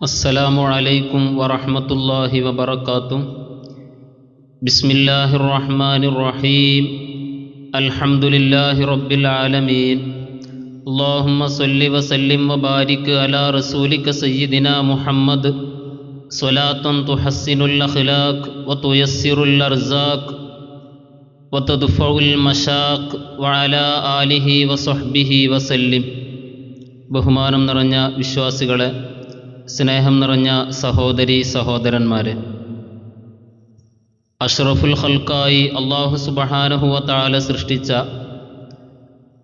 السلام عليكم ورحمة الله وبركاته بسم الله الرحمن الرحيم الحمد لله رب العالمين اللهم صل وسلم وبارك على رسولك سيدنا محمد صلاة تحسن الأخلاق وتيسر الأرزاق وتدفع المشاق وعلى آله وصحبه وسلم ബഹുമാനം നിറഞ്ഞ വിശ്വാസികളെ സ്നേഹം നിറഞ്ഞ സഹോദരി സഹോദരന്മാരെ അഷ്റഫുൽ ഹൽക്കായി അള്ളാഹു സുബഹാനഹുവത്താല സൃഷ്ടിച്ച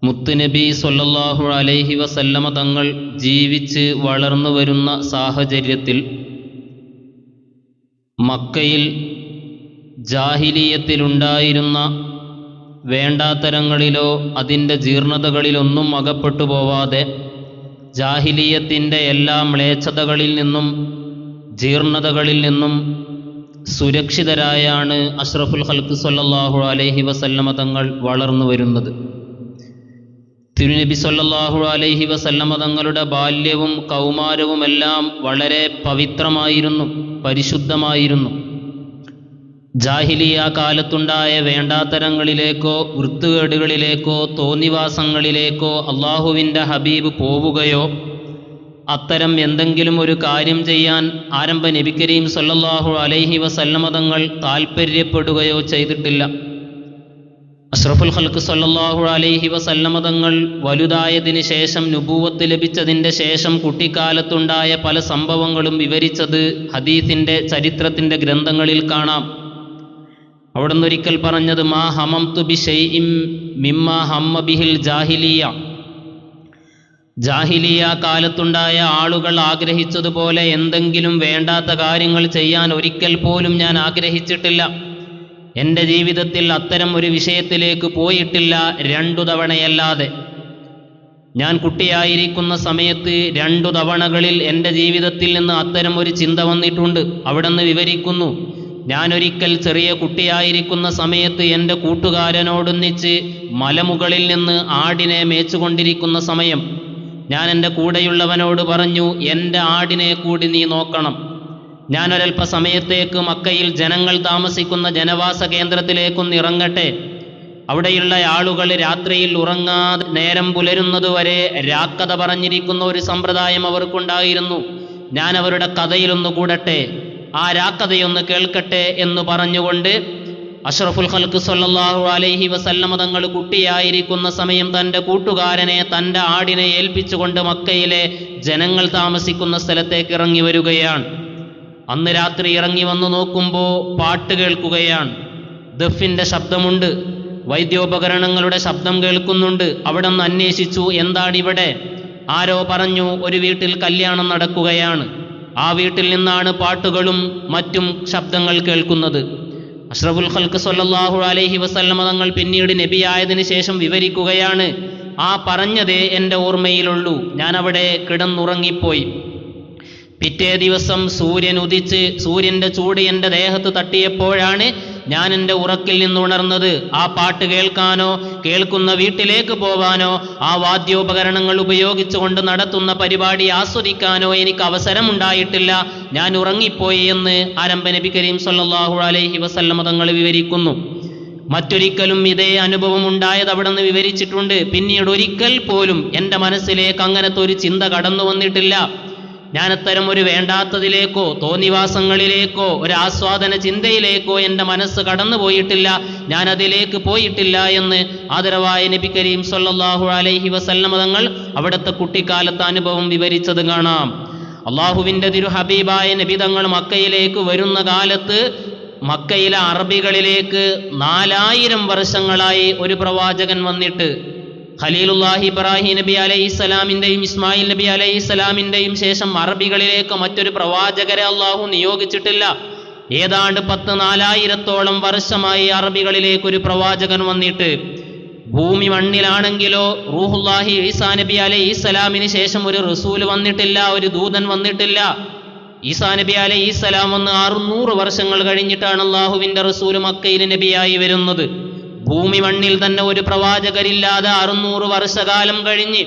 മുത്തുനബി സൊല്ലാഹു അലൈഹി വസല്ലമ തങ്ങൾ ജീവിച്ച് വളർന്നു വരുന്ന സാഹചര്യത്തിൽ മക്കയിൽ ജാഹിലീയത്തിലുണ്ടായിരുന്ന വേണ്ടാത്തരങ്ങളിലോ അതിന്റെ ജീർണതകളിലൊന്നും അകപ്പെട്ടു പോവാതെ ജാഹിലീയത്തിന്റെ എല്ലാ മ്ലേച്ഛതകളിൽ നിന്നും ജീർണതകളിൽ നിന്നും സുരക്ഷിതരായാണ് അഷ്റഫുൽ ഹൽക്ക് സല്ലാഹു അലൈഹി വസല്ലമ തങ്ങൾ വളർന്നു വരുന്നത്. തിരുനബി സല്ലാഹു അലൈഹി വസല്ലമ തങ്ങളുടെ ബാല്യവും കൗമാരവുമെല്ലാം വളരെ പവിത്രമായിരുന്നു പരിശുദ്ധമായിരുന്നു. ജാഹിലിയ കാലത്തുണ്ടായ വേണ്ടാത്തരങ്ങളിലേക്കോ വൃത്തുകേടുകളിലേക്കോ തോന്നിവാസങ്ങളിലേക്കോ അള്ളാഹുവിന്റെ ഹബീബ് പോവുകയോ അത്തരം എന്തെങ്കിലും ഒരു കാര്യം ചെയ്യാൻ ആരംഭ നബി കരീം സല്ലല്ലാഹു അലൈഹി വസല്ലമതങ്ങൾ താൽപ്പര്യപ്പെടുകയോ ചെയ്തിട്ടില്ല. അഷ്റഫുൽ ഹൽക്ക് സല്ലാഹു അലൈഹി വസല്ലമതങ്ങൾ വലുതായതിന് ശേഷം നുപൂവത്ത് ലഭിച്ചതിന്റെ ശേഷം കുട്ടിക്കാലത്തുണ്ടായ പല സംഭവങ്ങളും വിവരിച്ചത് ഹദീസിന്റെ ചരിത്രത്തിന്റെ ഗ്രന്ഥങ്ങളിൽ കാണാം. അവിടെ ഒരിക്കൽ പറഞ്ഞത് മാ ഹമം തു ബി ഷെയ്ഇം മിമ്മ ഹമ്മ ബിഹിൽ ജാഹിലിയ. ജാഹിലിയ കാലത്തുണ്ടായ ആളുകൾ ആഗ്രഹിച്ചതുപോലെ എന്തെങ്കിലും വേണ്ടാത്ത കാര്യങ്ങൾ ചെയ്യാൻ ഒരിക്കൽ പോലും ഞാൻ ആഗ്രഹിച്ചിട്ടില്ല. എന്റെ ജീവിതത്തിൽ അത്തരം ഒരു വിഷയത്തിലേക്ക് പോയിട്ടില്ല രണ്ടു തവണയല്ലാതെ. ഞാൻ കുട്ടിയായിരിക്കുന്ന സമയത്ത് രണ്ടു തവണകളിൽ എന്റെ ജീവിതത്തിൽ നിന്ന് അത്തരം ഒരു ചിന്ത വന്നിട്ടുണ്ട്. അവിടെ നിന്ന് വിവരിക്കുന്നു ഞാനൊരിക്കൽ ചെറിയ കുട്ടിയായിരിക്കുന്ന സമയത്ത് എന്റെ കൂട്ടുകാരനോടൊന്നിച്ച് മലമുകളിൽ നിന്ന് ആടിനെ മേച്ചുകൊണ്ടിരിക്കുന്ന സമയം ഞാൻ എന്റെ കൂടെയുള്ളവനോട് പറഞ്ഞു എന്റെ ആടിനെ കൂടി നീ നോക്കണം. ഞാൻ ഒരൽപ്പ സമയത്തേക്ക് മക്കയിൽ ജനങ്ങൾ താമസിക്കുന്ന ജനവാസ കേന്ദ്രത്തിലേക്കൊന്ന് ഇറങ്ങട്ടെ. അവിടെയുള്ള ആളുകൾ രാത്രിയിൽ ഉറങ്ങാതെ നേരം പുലരുന്നതുവരെ രാക്കഥ പറഞ്ഞിരിക്കുന്ന ഒരു സമ്പ്രദായം അവർക്കുണ്ടായിരുന്നു. ഞാൻ അവരുടെ കഥയിലൊന്നു കൂടട്ടെ ആ രാക്കഥയൊന്ന് കേൾക്കട്ടെ എന്ന് പറഞ്ഞുകൊണ്ട് അഷ്റഫുൽ ഖൽക്ക് സല്ലാഹു അലൈഹി വസല്ലമ തങ്ങൾ കുട്ടിയായിരിക്കുന്ന സമയം തന്റെ കൂട്ടുകാരനെ തന്റെ ആടിനെ ഏൽപ്പിച്ചുകൊണ്ട് മക്കയിലെ ജനങ്ങൾ താമസിക്കുന്ന സ്ഥലത്തേക്ക് ഇറങ്ങി വരികയാണ്. അന്ന് രാത്രി ഇറങ്ങി വന്നു നോക്കുമ്പോൾ പാട്ട് കേൾക്കുകയാണ്. ദഫിന്റെ ശബ്ദമുണ്ട്. വൈദ്യോപകരണങ്ങളുടെ ശബ്ദം കേൾക്കുന്നുണ്ട്. അവിടെ നിന്ന് അന്വേഷിച്ചു എന്താണിവിടെ? ആരോ പറഞ്ഞു ഒരു വീട്ടിൽ കല്യാണം നടക്കുകയാണ്. ആ വീട്ടിൽ നിന്നാണ് പാട്ടുകളും മറ്റും ശബ്ദങ്ങൾ കേൾക്കുന്നത്. അഷ്റഫുൽ ഖൽക്ക് സൊല്ലാഹു അലൈഹി വസല്ലമ തങ്ങൾ പിന്നീട് നബിയായതിനു ശേഷം വിവരിക്കുകയാണ് ആ പറഞ്ഞതേ എന്റെ ഓർമ്മയിലുള്ളൂ ഞാൻ അവിടെ കിടന്നുറങ്ങിപ്പോയി. പിറ്റേ ദിവസം സൂര്യൻ ഉദിച്ച് സൂര്യന്റെ ചൂട് എന്റെ ദേഹത്ത് തട്ടിയപ്പോഴാണ് ഞാൻ എന്റെ ഉറക്കിൽ നിന്നുണർന്നത് ആ പാട്ട് കേൾക്കാനോ കേൾക്കുന്ന വീട്ടിലേക്ക് പോവാനോ ആ വാദ്യോപകരണങ്ങൾ ഉപയോഗിച്ചുകൊണ്ട് നടത്തുന്ന പരിപാടി ആസ്വദിക്കാനോ എനിക്ക് അവസരം ഉണ്ടായിട്ടില്ല ഞാൻ ഉറങ്ങിപ്പോയി എന്ന് ആരംഭ നബി കരീം സല്ലാഹു അലൈഹി വസല്ലമ തങ്ങൾ വിവരിക്കുന്നു. മറ്റൊരിക്കലും ഇതേ അനുഭവം ഉണ്ടായത് അവിടെ നിന്ന് വിവരിച്ചിട്ടുണ്ട്. പിന്നീട് ഒരിക്കൽ പോലും എന്റെ മനസ്സിലേക്ക് അങ്ങനത്തെ ഒരു ചിന്ത കടന്നു വന്നിട്ടില്ല ഞാൻ അത്തരം ഒരു വേണ്ടാത്തതിലേക്കോ തോന്നിവാസങ്ങളിലേക്കോ ഒരു ആസ്വാദന ചിന്തയിലേക്കോ എന്റെ മനസ്സ് കടന്നു പോയിട്ടില്ല. ഞാൻ അതിലേക്ക് പോയിട്ടില്ല എന്ന് ആദരവായ നബി കരീം സല്ലാഹു അലൈഹി വസല്ലമ തങ്ങൾ അവിടുത്തെ കുട്ടിക്കാലത്തെ അനുഭവം വിവരിച്ചത് കാണാം. അള്ളാഹുവിന്റെ തിരു ഹബീബായ നബി തങ്ങൾ മക്കയിലേക്ക് വരുന്ന കാലത്ത് മക്കയിലെ അറബികളിലേക്ക് നാലായിരം വർഷങ്ങളായി ഒരു പ്രവാചകൻ വന്നിട്ട് ഖലീലുല്ലാഹി ഇബ്രാഹിം നബി അലൈഹി സ്വലാമിന്റെയും ഇസ്മായിൽ നബി അലൈഹി സ്വലാമിന്റെയും ശേഷം അറബികളിലേക്ക് മറ്റൊരു പ്രവാചകരെ അള്ളാഹു നിയോഗിച്ചിട്ടില്ല. ഏതാണ്ട് പത്ത് നാലായിരത്തോളം വർഷമായി അറബികളിലേക്ക് ഒരു പ്രവാചകൻ വന്നിട്ട്. ഭൂമി മണ്ണിലാണെങ്കിലോ റൂഹുല്ലാഹി ഈസാ നബി അലൈഹി ഇസ്ലാമിന് ശേഷം ഒരു റസൂൽ വന്നിട്ടില്ല ഒരു ദൂതൻ വന്നിട്ടില്ല. ഈസാ നബി അലൈഹി ഇസ്ലാം വന്ന് അറുന്നൂറ് വർഷങ്ങൾ കഴിഞ്ഞിട്ടാണ് അള്ളാഹുവിന്റെ റസൂൽ മക്കയിൽ നബിയായി വരുന്നത്. ഭൂമി മണ്ണിൽ തന്നെ ഒരു പ്രവാചകരില്ലാതെ അറുന്നൂറ് വർഷകാലം കഴിഞ്ഞ്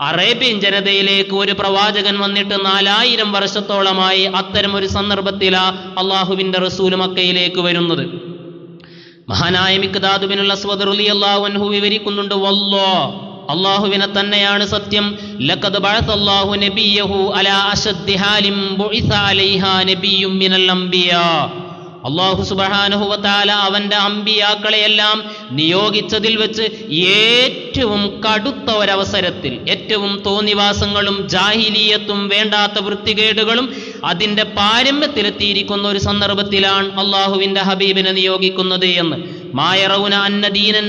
അറേബ്യൻ ജനതയിലേക്ക് ഒരു പ്രവാചകൻ വന്നിട്ട് നാലായിരം വർഷത്തോളമായി അത്തരം ഒരു സന്ദർഭത്തിലാ അള്ളാഹുവിന്റെ റസൂൽ മക്കയിലേക്ക് വരുന്നത്. മഹാനായ മിക്താദുബിനുള്ള അൻഹു വിവരിക്കുന്നുണ്ട് വല്ലോ അള്ളാഹുവിനെ തന്നെയാണ് സത്യം. ലഖദ് നബിയഹു അലാ ബുഇസ അലൈഹാ നബിയ്യും മിനൽ അംബിയാ. അള്ളാഹു സുബ്ഹാനഹു വതആല അവന്റെ അമ്പിയാക്കളെയെല്ലാം നിയോഗിച്ചതിൽ വെച്ച് ഏറ്റവും കടുത്ത ഒരവസരത്തിൽ ഏറ്റവും തോന്നിവാസങ്ങളും ജാഹിലീയത്തും വേണ്ടാത്ത വൃത്തികേടുകളും അതിന്റെ പാരമ്യത്തിലെത്തിയിരിക്കുന്ന ഒരു സന്ദർഭത്തിലാണ് അള്ളാഹുവിന്റെ ഹബീബിനെ നിയോഗിക്കുന്നത് എന്ന്. മായറൗന അന്നദീനൻ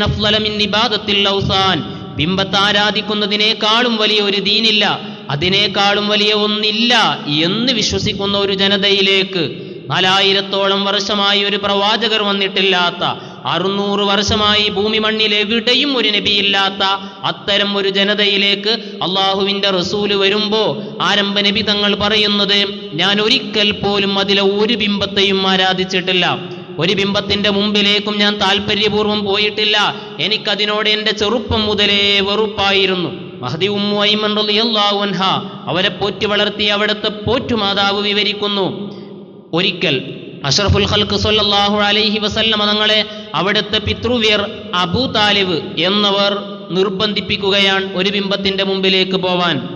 ഇബാദത്തിൽ ഔസാൻ ബിംബത്തെ ആരാധിക്കുന്നതിനേക്കാളും വലിയ ഒരു ദീനില്ല അതിനേക്കാളും വലിയ ഒന്നില്ല എന്ന് വിശ്വസിക്കുന്ന ഒരു ജനതയിലേക്ക് നാലായിരത്തോളം വർഷമായി ഒരു പ്രവാചകർ വന്നിട്ടില്ലാത്ത അറുന്നൂറ് വർഷമായി ഭൂമി മണ്ണിൽ എവിടെയും ഒരു നബിയില്ലാത്ത അത്തരം ഒരു ജനതയിലേക്ക് അള്ളാഹുവിന്റെ റസൂൽ വരുമ്പോ ആരംഭ നബി തങ്ങൾ പറയുന്നത് ഞാൻ ഒരിക്കൽ പോലും അതിലെ ഒരു ബിംബത്തെയും ആരാധിച്ചിട്ടില്ല. ഒരു ബിംബത്തിന്റെ മുമ്പിലേക്കും ഞാൻ താല്പര്യപൂർവം പോയിട്ടില്ല. എനിക്കതിനോട് എന്റെ ചെറുപ്പം മുതലേ വെറുപ്പായിരുന്നു. മഹദി ഉമ്മു അൻഹ അവരെ പോറ്റി വളർത്തി അവിടുത്തെ പോറ്റുമാതാവ് വിവരിക്കുന്നു. ഒരിക്കൽ അഷറഫുൽ ഖൽക്ക് സൊല്ലാഹു അലൈഹി വസല്ലമ തങ്ങളെ അവിടുത്തെ പിതൃവ്യർ അബൂ താലിബ് എന്നവർ നിർബന്ധിപ്പിക്കുകയാണ് ഒരു ബിംബത്തിന്റെ മുമ്പിലേക്ക് പോവാൻ.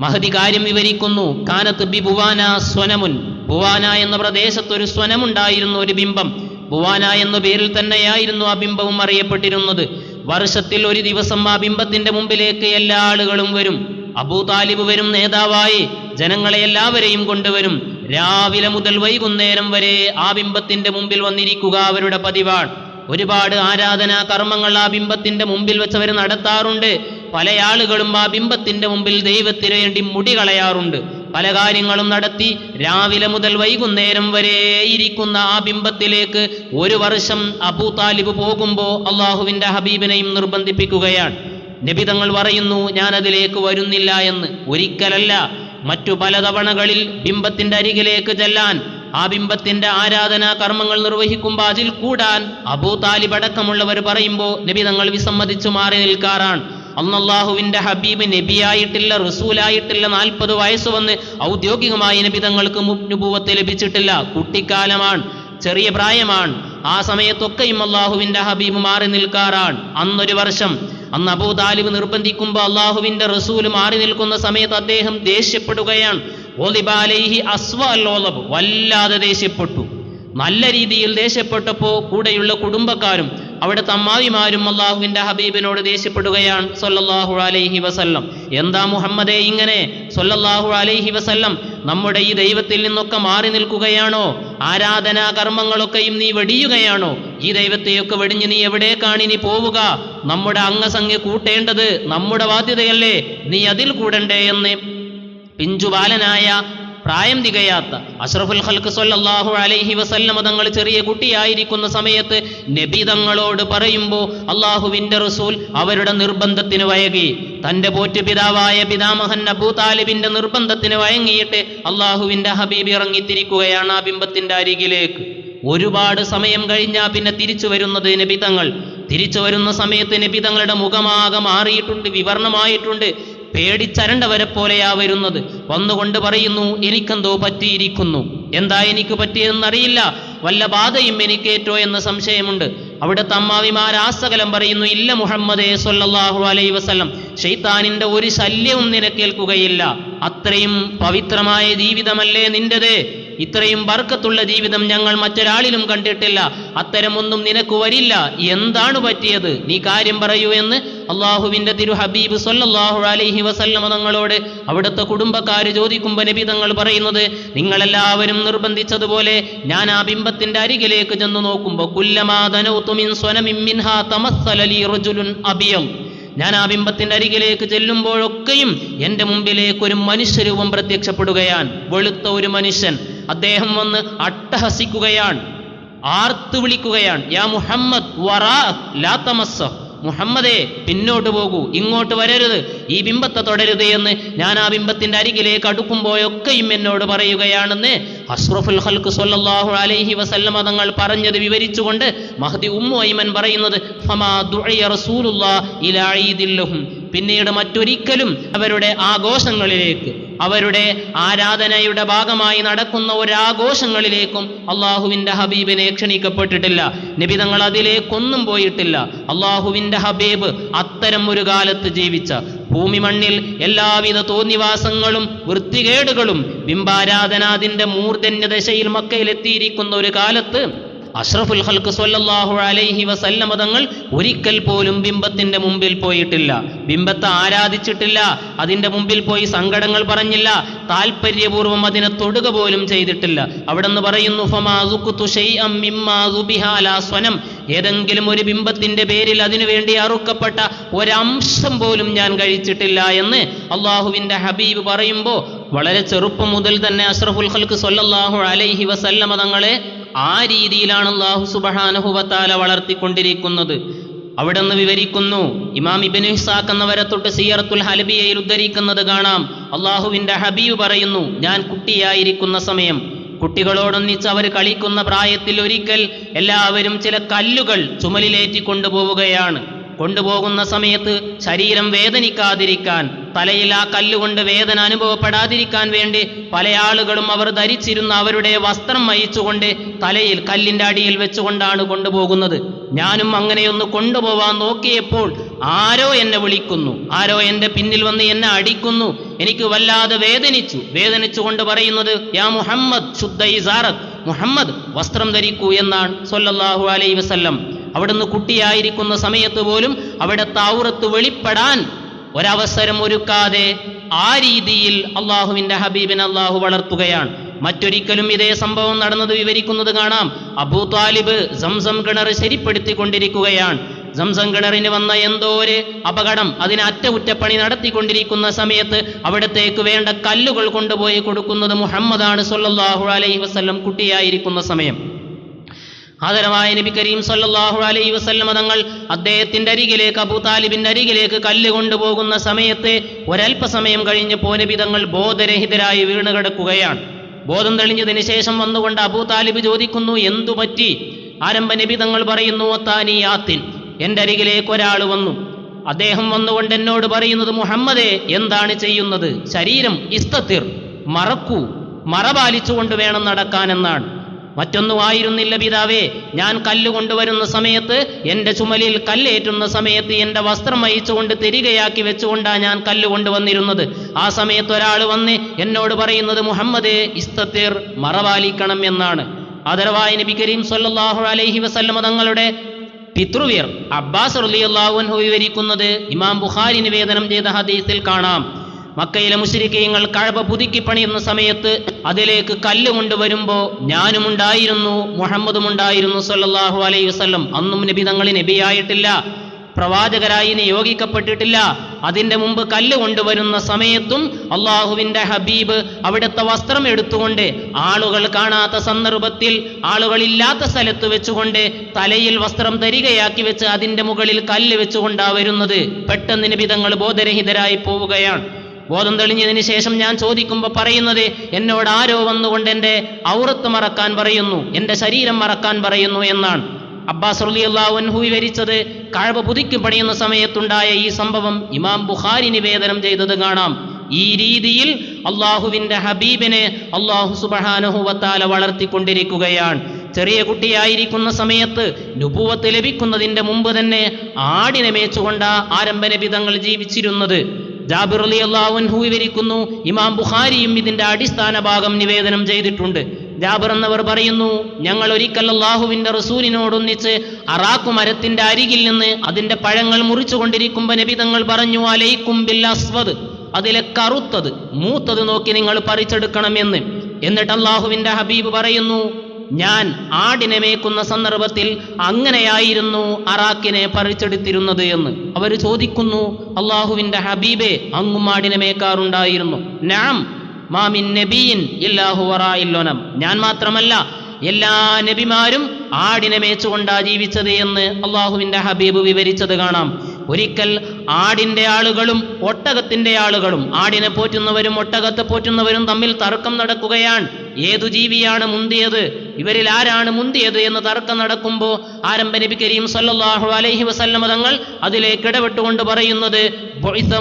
മഹതി കാര്യം വിവരിക്കുന്നു. കാനത്ത് ബി ബുവാന സ്വനമുൻ. ബുവാന എന്ന പ്രദേശത്ത് ഒരു സ്വനമുണ്ടായിരുന്നു ഒരു ബിംബം. ബുവാന എന്ന പേരിൽ തന്നെയായിരുന്നു ആ ബിംബവും അറിയപ്പെട്ടിരുന്നത്. വർഷത്തിൽ ഒരു ദിവസം ആ ബിംബത്തിന്റെ മുമ്പിലേക്ക് എല്ലാ ആളുകളും വരും. അബൂ താലിബ് വരും നേതാവായി. ജനങ്ങളെ എല്ലാവരെയും കൊണ്ടുവരും. രാവിലെ മുതൽ വൈകുന്നേരം വരെ ആ ബിംബത്തിന്റെ മുമ്പിൽ വന്നിരിക്കുക അവരുടെ പതിവാണ്. ഒരുപാട് ആരാധനാ കർമ്മങ്ങൾ ആ ബിംബത്തിന്റെ മുമ്പിൽ വെച്ചവർ നടത്താറുണ്ട്. പല ആളുകളും ആ ബിംബത്തിന്റെ മുമ്പിൽ ദൈവത്തിന് വേണ്ടി മുടി കളയാറുണ്ട്. പല കാര്യങ്ങളും നടത്തി രാവിലെ മുതൽ വൈകുന്നേരം വരെ ഇരിക്കുന്ന ആ ബിംബത്തിലേക്ക് ഒരു വർഷം അബൂ താലിബ് പോകുമ്പോ അള്ളാഹുവിന്റെ ഹബീബിനെയും നിർബന്ധിപ്പിക്കുകയാണ്. നബി തങ്ങൾ പറയുന്നു ഞാൻ അതിലേക്ക് വരുന്നില്ല എന്ന്. ഒരിക്കലല്ല. മറ്റു പലതവണകളിൽ ബിംബത്തിന്റെ അരികിലേക്ക് ചെല്ലാൻ ആ ബിംബത്തിന്റെ ആരാധനാ കർമ്മങ്ങൾ നിർവഹിക്കുമ്പോൾ അതിൽ കൂടാൻ അബൂ താലിബ് അടക്കമുള്ളവർ പറയുമ്പോൾ നബി തങ്ങൾ വിസമ്മതിച്ചു മാറി നിൽക്കാറാണ്. അന്നല്ലാഹുവിന്റെ ഹബീബ് നബിയായിട്ടില്ല റസൂലായിട്ടില്ല നാൽപ്പത് വയസ്സ് വന്ന് ഔദ്യോഗികമായി നബി തങ്ങൾക്ക് നുപൂവത്ത് ലഭിച്ചിട്ടില്ല. കുട്ടിക്കാലമാണ് ചെറിയ പ്രായമാണ്. ആ സമയത്തൊക്കെയും അള്ളാഹുവിന്റെ ഹബീബ് മാറി നിൽക്കാറാണ്. അന്നൊരു വർഷം അന്ന് അബൂ താലിബ് നിർബന്ധിക്കുമ്പോൾ അള്ളാഹുവിന്റെ റസൂൽ മാറി നിൽക്കുന്ന സമയത്ത് അദ്ദേഹം ദേഷ്യപ്പെടുകയാണ്. വല്ലാതെ ദേഷ്യപ്പെട്ടു. നല്ല രീതിയിൽ ദേഷ്യപ്പെട്ടപ്പോൾ കൂടെയുള്ള കുടുംബക്കാരും അവിടെ തമ്മാവിമാരും അള്ളാഹുവിന്റെ ഹബീബിനോട് ദേഷ്യപ്പെടുകയാണ്. സൊല്ലാഹു അലൈഹി വസല്ലം. എന്താ മുഹമ്മദെ ഇങ്ങനെ? സൊല്ലാഹു അലൈഹി വസല്ലം നമ്മുടെ ഈ ദൈവത്തിൽ നിന്നൊക്കെ മാറി നിൽക്കുകയാണോ? ആരാധനാ കർമ്മങ്ങളൊക്കെയും നീ വെടിയുകയാണോ? ഈ ദൈവത്തെയൊക്കെ വെടിഞ്ഞ് നീ എവിടേക്കാണ് ഇനി പോവുക? നമ്മുടെ അംഗസംഖ്യ കൂട്ടേണ്ടത് നമ്മുടെ ബാധ്യതയല്ലേ? നീ അതിൽ കൂടണ്ടേ എന്ന്. പിഞ്ചുബാലനായ പ്രായം തികയാത്ത അഷ്റഫുൽ ഹൽക്ക് സൊല്ലാഹു അലൈഹി വസല്ലമ തങ്ങൾ ചെറിയ കുട്ടിയായിരിക്കുന്ന സമയത്ത് നബി തങ്ങളോട് പറയുമ്പോൾ അള്ളാഹുവിന്റെ റസൂൽ അവരുടെ നിർബന്ധത്തിന് വയകി തന്റെ പോറ്റു പിതാവായ പിതാമഹൻ അബൂ താലിബിന്റെ നിർബന്ധത്തിന് വയങ്ങിയിട്ട് അള്ളാഹുവിന്റെ ഹബീബ് ഇറങ്ങിത്തിരിക്കുകയാണ് ആ ബിംബത്തിന്റെ അരികിലേക്ക്. ഒരുപാട് സമയം കഴിഞ്ഞാൽ പിന്നെ തിരിച്ചു വരുന്നത് നബിതങ്ങൾ തിരിച്ചു വരുന്ന സമയത്ത് നബിതങ്ങളുടെ മുഖമാകെ മാറിയിട്ടുണ്ട് വിവരണമായിട്ടുണ്ട്. പേടിച്ചരണ്ടവരെ പോലെയാ വരുന്നത്. വന്നുകൊണ്ട് പറയുന്നു എനിക്കെന്തോ പറ്റിയിരിക്കുന്നു. എന്താ എനിക്ക് പറ്റിയതെന്നറിയില്ല വല്ല ബാധയും എനിക്കേറ്റോ എന്ന സംശയമുണ്ട്. അവിടെ തമ്മാവിമാരാസകലം പറയുന്നു ഇല്ല മുഹമ്മദേ സൊല്ലാഹു അലൈ വസ്ലം ഷെയ്ത്താനിന്റെ ഒരു ശല്യവും നിനക്കേൽക്കുകയില്ല. അത്രയും പവിത്രമായ ജീവിതമല്ലേ നിന്റേത്? ഇത്രയും ബർക്കത്തുള്ള ജീവിതം ഞങ്ങൾ മറ്റൊരാളിലും കണ്ടിട്ടില്ല. അത്തരമൊന്നും നിനക്ക് വരില്ല. എന്താണ് പറ്റിയത്? നീ കാര്യം പറയൂ എന്ന് അള്ളാഹുവിന്റെ തിരു ഹബീബ് സൊല്ലാഹു അലൈഹി വസല്ലമ തങ്ങളോട് അവിടുത്തെ കുടുംബക്കാര് ചോദിക്കുമ്പോൾ നബി തങ്ങൾ പറയുന്നത് നിങ്ങളെല്ലാവരും നിർബന്ധിച്ചതുപോലെ ഞാൻ ആ ബിംബത്തിന്റെ അരികിലേക്ക് ചെന്ന് നോക്കുമ്പോൾ ഞാൻ ആ ബിംബത്തിന്റെ അരികിലേക്ക് ചെല്ലുമ്പോഴൊക്കെയും എന്റെ മുമ്പിലേക്ക് ഒരു മനുഷ്യരൂപം പ്രത്യക്ഷപ്പെടുകയാണ്. വെളുത്ത ഒരു മനുഷ്യൻ. അദ്ദേഹം വന്ന് അട്ടഹസിക്കുകയാണ് ആർത്തു വിളിക്കുകയാണ്. യാ മുഹമ്മദ് വറാ ലാ തമസ്സ. മുഹമ്മദേ പിന്നോട്ട് പോകൂ ഇങ്ങോട്ട് വരരുത് ഈ ബിംബത്തെ തുടരുത് എന്ന് ഞാൻ ആ ബിംബത്തിന്റെ അരികിലേക്ക് അടുക്കുമ്പോഴൊക്കെയും എന്നോട് പറയുകയാണെന്ന് അഷ്റഫുൽ ഹൽക്ക് സൊല്ലാഹു അലൈഹി വസല്ലമ തങ്ങൾ പറഞ്ഞത് വിവരിച്ചുകൊണ്ട് മഹദി ഉമ്മു ഐമൻ പറയുന്നത് പിന്നീട് മറ്റൊരിക്കലും അവരുടെ ആഘോഷങ്ങളിലേക്ക് അവരുടെ ആരാധനയുടെ ഭാഗമായി നടക്കുന്ന ഒരാഘോഷങ്ങളിലേക്കും അള്ളാഹുവിന്റെ ഹബീബിനെ ക്ഷണിക്കപ്പെട്ടിട്ടില്ല. നിബിതങ്ങൾ അതിലേക്കൊന്നും പോയിട്ടില്ല. അള്ളാഹുവിന്റെ ഹബീബ് അത്തരം ഒരു കാലത്ത് ജീവിച്ച ഭൂമി മണ്ണിൽ എല്ലാവിധ തോന്നിവാസങ്ങളും വൃത്തികേടുകളും ബിംബാരാധനാദിന്റെ മൂർധന്യ ദശയിൽ മക്കയിലെത്തിയിരിക്കുന്ന ഒരു കാലത്ത് അഷ്റഫുൽ ഹൽക്ക് സ്വല്ലല്ലാഹു അലൈഹി വസല്ലമ തങ്ങൾ ഒരിക്കൽ പോലും ബിംബത്തിന്റെ മുമ്പിൽ പോയിട്ടില്ല. ബിംബത്തെ ആരാധിച്ചിട്ടില്ല. അതിന്റെ മുമ്പിൽ പോയി സങ്കടങ്ങൾ പറഞ്ഞില്ല. താല്പര്യപൂർവം അതിനെ തൊടുക പോലും ചെയ്തിട്ടില്ല. അവിടെ നിന്ന് പറയുന്നു സ്വനം. ഏതെങ്കിലും ഒരു ബിംബത്തിന്റെ പേരിൽ അതിനുവേണ്ടി അറുക്കപ്പെട്ട ഒരംശം പോലും ഞാൻ കഴിച്ചിട്ടില്ല എന്ന് അള്ളാഹുവിന്റെ ഹബീബ് പറയുമ്പോൾ വളരെ ചെറുപ്പം മുതൽ തന്നെ അഷ്റഫുൽ ഖൽക്ക് സൊല്ലാഹു അലൈഹി വസല്ലമ തങ്ങളെ ആ രീതിയിലാണ് അള്ളാഹു സുബഹാനഹുബത്താല വളർത്തിക്കൊണ്ടിരിക്കുന്നത്. അവിടെ നിന്ന് വിവരിക്കുന്നു ഇമാം ഇബിൻ ഇസാഖ് എന്നവരെ തൊട്ട് സിയറത്തുൽ ഹലബിയയിൽ ഉദ്ധരിക്കുന്നത് കാണാം. അള്ളാഹുവിന്റെ ഹബീബ് പറയുന്നു ഞാൻ കുട്ടിയായിരിക്കുന്ന സമയം. കുട്ടികളോടൊന്നിച്ച് അവർ കളിക്കുന്ന പ്രായത്തിൽ ഒരിക്കൽ എല്ലാവരും ചില കല്ലുകൾ ചുമലിലേറ്റി കൊണ്ടുപോവുകയാണ് കൊണ്ടുപോകുന്ന സമയത്ത് ശരീരം വേദനിക്കാതിരിക്കാൻ തലയിൽ ആ കല്ലുകൊണ്ട് വേദന അനുഭവപ്പെടാതിരിക്കാൻ വേണ്ടി പല ആളുകളും അവർ ധരിച്ചിരുന്ന അവരുടെ വസ്ത്രം വഹിച്ചുകൊണ്ട് തലയിൽ കല്ലിന്റെ അടിയിൽ വെച്ചുകൊണ്ടാണ് കൊണ്ടുപോകുന്നത്. ഞാനും അങ്ങനെയൊന്ന് കൊണ്ടുപോവാൻ നോക്കിയപ്പോൾ ആരോ എന്നെ വിളിക്കുന്നു. ആരോ എന്റെ പിന്നിൽ വന്ന് എന്നെ അടിക്കുന്നു. എനിക്ക് വല്ലാതെ വേദനിച്ചു. വേദനിച്ചുകൊണ്ട് പറയുന്നത് യാ മുഹമ്മദ് ശുദ്ധ ഇസാറത്ത് മുഹമ്മദ് വസ്ത്രം ധരിക്കൂ എന്നാണ്. സൊല്ലാഹു അലൈ വസല്ലം. അവിടുന്ന് കുട്ടിയായിരിക്കുന്ന സമയത്ത് പോലും അവിടെ താവുറത്ത് വെളിപ്പെടാൻ ഒരവസരം ഒരുക്കാതെ ആ രീതിയിൽ അള്ളാഹുവിന്റെ ഹബീബിനെ അള്ളാഹു വളർത്തുകയാണ്. മറ്റൊരിക്കലും ഇതേ സംഭവം നടന്നത് വിവരിക്കുന്നത് കാണാം. അബൂ താലിബ് സംസം കിണർ ശരിപ്പെടുത്തിക്കൊണ്ടിരിക്കുകയാണ്. സംസം കിണറിന് വന്ന എന്തോ ഒരു അപകടം അതിന് അറ്റകുറ്റപ്പണി നടത്തിക്കൊണ്ടിരിക്കുന്ന സമയത്ത് അവിടത്തേക്ക് വേണ്ട കല്ലുകൾ കൊണ്ടുപോയി കൊടുക്കുന്നത് മുഹമ്മദാണ് സൊല്ലാഹു അലൈഹി വസ്ല്ലം കുട്ടിയായിരിക്കുന്ന സമയം. ആദരമായ നബി കരീം സല്ലല്ലാഹു അലൈഹി വസല്ലമ തങ്ങൾ അദ്ദേഹത്തിന്റെ അരികിലേക്ക് അബൂ താലിബിന്റെ അരികിലേക്ക് കല്ല് കൊണ്ടുപോകുന്ന സമയത്ത് ഒരല്പസമയം കഴിഞ്ഞപ്പോൾ നബി തങ്ങൾ ബോധരഹിതരായി വീണ് കിടക്കുകയാണ്. ബോധം തെളിഞ്ഞതിന് ശേഷം വന്നുകൊണ്ട് അബൂ താലിബ് ചോദിക്കുന്നു എന്തു പറ്റി? ആരംഭ നബി തങ്ങൾ പറയുന്നു ഒത്താനിയാത്തിൻ എന്റെ അരികിലേക്ക് ഒരാൾ വന്നു. അദ്ദേഹം വന്നുകൊണ്ട് എന്നോട് പറയുന്നത് മുഹമ്മദേ എന്താണ് ചെയ്യുന്നത്? ശരീരം ഇസ്തത്തിർ മറക്കൂ മറപാലിച്ചുകൊണ്ട് വേണം നടക്കാനെന്നാണ്. മറ്റൊന്നും ആയിരുന്നില്ല പിതാവേ. ഞാൻ കല്ല് കൊണ്ടുവരുന്ന സമയത്ത് എന്റെ ചുമലിൽ കല്ലേറ്റുന്ന സമയത്ത് എന്റെ വസ്ത്രം അയച്ചുകൊണ്ട് തിരികെയാക്കി വെച്ചുകൊണ്ടാണ് ഞാൻ കല്ല് കൊണ്ടുവന്നിരുന്നത്. ആ സമയത്ത് ഒരാൾ വന്ന് എന്നോട് പറയുന്നത് മുഹമ്മദ് ഇസ്തത്തിർ മറവാലിക്കണം എന്നാണ്. അതരവായ നബി കരീം സല്ലാഹു അലൈഹി വസല്ലമ തങ്ങളുടെ പിതൃവീർ അബ്ബാസ് റളിയല്ലാഹു അൻഹു വിവരിക്കുന്നത് ഇമാം ബുഖാരി നിവേദനം ചെയ്ത ഹദീസിൽ കാണാം. മക്കയിലെ മുശ്രിക്കീങ്ങൾ കഴവ പുതുക്കി പണിയുന്ന സമയത്ത് അതിലേക്ക് കല്ല് കൊണ്ടുവരുമ്പോ ഞാനും ഉണ്ടായിരുന്നു മുഹമ്മദും ഉണ്ടായിരുന്നു സല്ലാഹു അലൈഹി വസല്ലം. അന്നും നബി തങ്ങൾ നബിയായിട്ടില്ല പ്രവാചകരായി നിയോഗിക്കപ്പെട്ടിട്ടില്ല അതിന്റെ മുമ്പ് കല്ല് കൊണ്ടുവരുന്ന സമയത്തും അള്ളാഹുവിന്റെ ഹബീബ് അവിടുത്തെ വസ്ത്രം എടുത്തുകൊണ്ട് ആളുകൾ കാണാത്ത സന്ദർഭത്തിൽ ആളുകളില്ലാത്ത സ്ഥലത്ത് വെച്ചുകൊണ്ട് തലയിൽ വസ്ത്രം തരികയാക്കി വെച്ച് അതിന്റെ മുകളിൽ കല്ല് വെച്ചുകൊണ്ടാ വരുന്നത്. പെട്ടെന്ന് നിബിതങ്ങൾ ബോധരഹിതരായി പോവുകയാണ്. ബോധം തെളിഞ്ഞതിന് ശേഷം ഞാൻ ചോദിക്കുമ്പോൾ പറയുന്നത് എന്നോട് ആരോ വന്നുകൊണ്ട് എന്റെ ഔറത്ത് മറക്കാൻ പറയുന്നു എന്റെ ശരീരം മറക്കാൻ പറയുന്നു എന്നാണ്. അബ്ബാസ് റളിയല്ലാഹു അൻഹു വിവരിച്ചത് കഴവ പുതുക്കി പണിയുന്ന സമയത്തുണ്ടായ ഈ സംഭവം ഇമാം ബുഖാരി നിവേദനം ചെയ്തത് കാണാം. ഈ രീതിയിൽ അള്ളാഹുവിന്റെ ഹബീബിനെ അള്ളാഹു സുബഹാനഹുവത്താല വളർത്തിക്കൊണ്ടിരിക്കുകയാണ്. ചെറിയ കുട്ടിയായിരിക്കുന്ന സമയത്ത് നുപൂവത്ത് ലഭിക്കുന്നതിന്റെ മുമ്പ് തന്നെ ആടിനെ മേച്ചുകൊണ്ട ആരംഭനബിതങ്ങൾ ജീവിച്ചിരുന്നത്. ജാബിർ അലി അള്ളാഹുൻഹു വിവരിക്കുന്നു ഇമാം ബുഖാരിയും ഇതിന്റെ അടിസ്ഥാന ഭാഗം നിവേദനം ചെയ്തിട്ടുണ്ട്. ജാബിർ എന്നവർ പറയുന്നു ഞങ്ങൾ ഒരിക്കൽ അള്ളാഹുവിന്റെ റസൂലിനോടൊന്നിച്ച് അറാക്കു മരത്തിന്റെ അരികിൽ നിന്ന് അതിന്റെ പഴങ്ങൾ മുറിച്ചു കൊണ്ടിരിക്കുമ്പോൾ നബി തങ്ങൾ പറഞ്ഞു അലൈക്കും ബിൽ അസ്വദ് അതിലെ കറുത്തത് മൂത്തത് നോക്കി നിങ്ങൾ പറിച്ചെടുക്കണമെന്ന്. എന്നിട്ട് അള്ളാഹുവിന്റെ ഹബീബ് പറയുന്നു ഞാൻ ആടിനെ മേക്കുന്ന സന്ദർഭത്തിൽ അങ്ങനെയായിരുന്നു അറാക്കിനെ പറിച്ചെടുത്തിരുന്നത് എന്ന്. അവർ ചോദിക്കുന്നു അള്ളാഹുവിന്റെ ഹബീബെ അങ്ങും ആടിനെ മേക്കാറുണ്ടായിരുന്നു. നാം മാമിൻ നബീൻ ഇല്ലാഹു വറായില്ലൊനം ഞാൻ മാത്രമല്ല എല്ലാ നബിമാരും ആടിനെ മേച്ചുകൊണ്ടാ ജീവിച്ചത് എന്ന് അള്ളാഹുവിന്റെ ഹബീബ് വിവരിച്ചത് കാണാം. ഒരിക്കൽ ആടിന്റെ ആളുകളും ഒട്ടകത്തിന്റെ ആളുകളും ആടിനെ പോറ്റുന്നവരും ഒട്ടകത്തെ പോറ്റുന്നവരും തമ്മിൽ തർക്കം നടക്കുകയാണ്. ഏതു ജീവിയാണ് മുന്തിയത്? ഇവരിൽ ആരാണ് മുന്തിയത് എന്ന് തർക്കം നടക്കുമ്പോൾ ആരംഭ നബി കരീം സല്ലാഹു അലൈഹി വസല്ലമ തങ്ങൾ അതിലേക്ക് ഇടപെട്ടുകൊണ്ട് പറയുന്നത് "ബുഇസ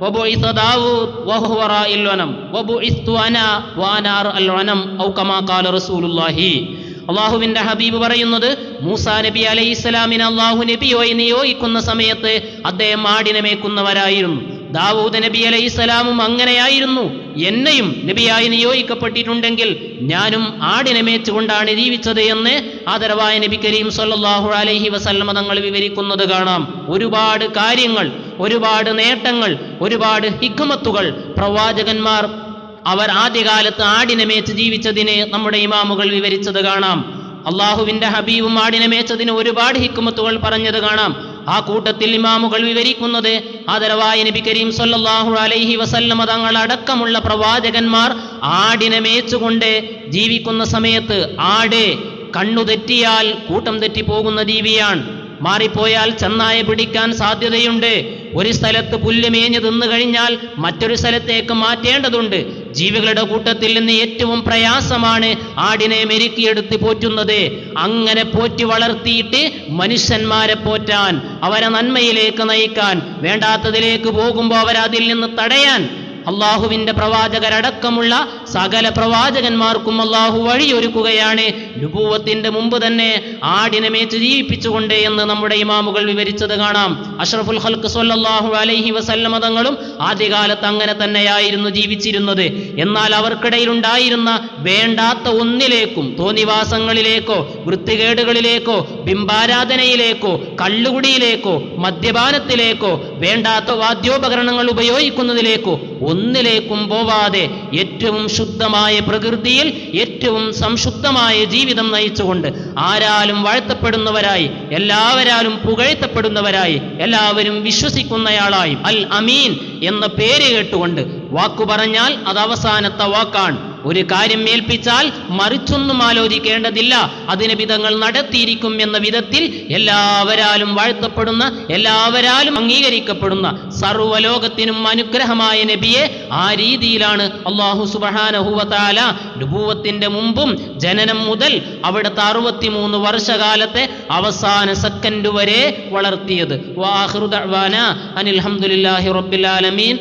മൂസ വഹുവ റാഇൽ അനം. വബുഇസ ദാവൂദ് വഹുവ റാഇൽ അനം. വബുഇസ്തു അന വഅന അർഅൽ അനം." ഔ കമാ ഖാല റസൂലുള്ളാഹി അള്ളാഹുവിന്റെ ഹബീബ് പറയുന്നത് മൂസാ നബി അലൈഹി ഇസ്ലാമിനെ അള്ളാഹു നബിയോയി നിയോഗിക്കുന്ന സമയത്ത് അദ്ദേഹം ആടിനെ മേക്കുന്നവരായിരുന്നു ദാവൂദ് നബി അലൈഹി സ്വലാമും അങ്ങനെയായിരുന്നു. എന്നെയും നബിയായി നിയോഗിക്കപ്പെട്ടിട്ടുണ്ടെങ്കിൽ ഞാനും ആടിനെ മേച്ചുകൊണ്ടാണ് ജീവിച്ചത് എന്ന് ആദരവായ നബി കരീം സല്ലാഹു അലൈഹി വസല്ലമ തങ്ങൾ വിവരിക്കുന്നത് കാണാം. ഒരുപാട് കാര്യങ്ങൾ ഒരുപാട് നേട്ടങ്ങൾ ഒരുപാട് ഹിക്മത്തുകൾ പ്രവാചകന്മാർ അവർ ആദ്യകാലത്ത് ആടിനെ മേച്ച് ജീവിച്ചതിനെ നമ്മുടെ ഇമാമുകൾ വിവരിച്ചത് കാണാം. അള്ളാഹുവിന്റെ ഹബീബും ആടിനെ മേച്ചതിന് ഒരുപാട് ഹിക്കുമത്തുകൾ പറഞ്ഞത് കാണാം. ആ കൂട്ടത്തിൽ ഇമാമുകൾ വിവരിക്കുന്നത് ആദരവായ നബി കരീം സല്ലാഹു അലൈഹി വസല്ലമ തങ്ങൾ അടക്കമുള്ള പ്രവാചകന്മാർ ആടിനെ മേച്ചുകൊണ്ട് ജീവിക്കുന്ന സമയത്ത് ആട് കണ്ണു തെറ്റിയാൽ കൂട്ടം തെറ്റിപ്പോകുന്ന ജീവിയാണ്. മാറിപ്പോയാൽ ചെന്നായ പിടിക്കാൻ സാധ്യതയുണ്ട്. ഒരു സ്ഥലത്ത് പുല്ല് മേഞ്ഞു തിന്നു കഴിഞ്ഞാൽ മറ്റൊരു സ്ഥലത്തേക്ക് മാറ്റേണ്ടതുണ്ട്. ജീവികളുടെ കൂട്ടത്തിൽ നിന്ന് ഏറ്റവും പ്രയാസമാണ് ആടിനെ മെരുക്കിയെടുത്ത് പോറ്റുന്നത്. അങ്ങനെ പോറ്റി വളർത്തിയിട്ട് മനുഷ്യന്മാരെ പോറ്റാൻ അവരെ നന്മയിലേക്ക് നയിക്കാൻ വേണ്ടാത്തതിലേക്ക് പോകുമ്പോൾ അവരതിൽ നിന്ന് തടയാൻ അള്ളാഹുവിന്റെ പ്രവാചകരടക്കമുള്ള സകല പ്രവാചകന്മാർക്കും അള്ളാഹു വഴിയൊരുക്കുകയാണ്. നുപൂവത്തിന്റെ മുമ്പ് തന്നെ ആടിനെ മേച്ച് ജീവിപ്പിച്ചുകൊണ്ട് എന്ന് നമ്മുടെ ഇമാമുകൾ വിവരിച്ചത് കാണാം. അഷ്റഫുൽ ഹൽക്ക് സൊല്ലാഹു അലൈഹി വസല്ലമതങ്ങളും ആദ്യകാലത്ത് അങ്ങനെ തന്നെയായിരുന്നു ജീവിച്ചിരുന്നത്. എന്നാൽ അവർക്കിടയിലുണ്ടായിരുന്ന വേണ്ടാത്ത ഒന്നിലേക്കും തോന്നിവാസങ്ങളിലേക്കോ വൃത്തികേടുകളിലേക്കോ ബിംബാരാധനയിലേക്കോ കള്ളുകുടിയിലേക്കോ മദ്യപാനത്തിലേക്കോ വേണ്ടാത്ത വാദ്യോപകരണങ്ങൾ ഉപയോഗിക്കുന്നതിലേക്കോ ഒന്നിലേക്കും പോവാതെ ഏറ്റവും ശുദ്ധമായ പ്രകൃതിയിൽ ഏറ്റവും സംശുദ്ധമായ ജീവിതം നയിച്ചുകൊണ്ട് ആരാലും വാഴ്ത്തപ്പെടുന്നവരായി എല്ലാവരാലും പുകഴ്ത്തപ്പെടുന്നവരായി എല്ലാവരും വിശ്വസിക്കുന്നയാളായി. അൽ അമീൻ എന്ന പേര് കേട്ടുകൊണ്ട് വാക്കു പറഞ്ഞാൽ അത് അവസാനത്തെ വാക്കാണ്. ഒരു കാര്യം ഏൽപ്പിച്ചാൽ മറിച്ചൊന്നും ആലോചിക്കേണ്ടതില്ല. അതിന് വിധങ്ങൾ നടത്തിയിരിക്കും എന്ന വിധത്തിൽ എല്ലാവരാലും വാഴ്ത്തപ്പെടുന്ന എല്ലാവരാലും അംഗീകരിക്കപ്പെടുന്ന സർവലോകത്തിനും അനുഗ്രഹമായ നബിയെ ആ രീതിയിലാണ് അള്ളാഹു സുബഹാനഹുവത്താല നുപൂവത്തിന്റെ മുമ്പും ജനനം മുതൽ അവിടുത്തെ അറുപത്തിമൂന്ന് വർഷകാലത്തെ അവസാന സെക്കൻഡ് വരെ വളർത്തിയത്. വാഹിറു ദഅ്വാന അനിൽ ഹംദുലില്ലാഹി റബ്ബിൽ ആലമീൻ.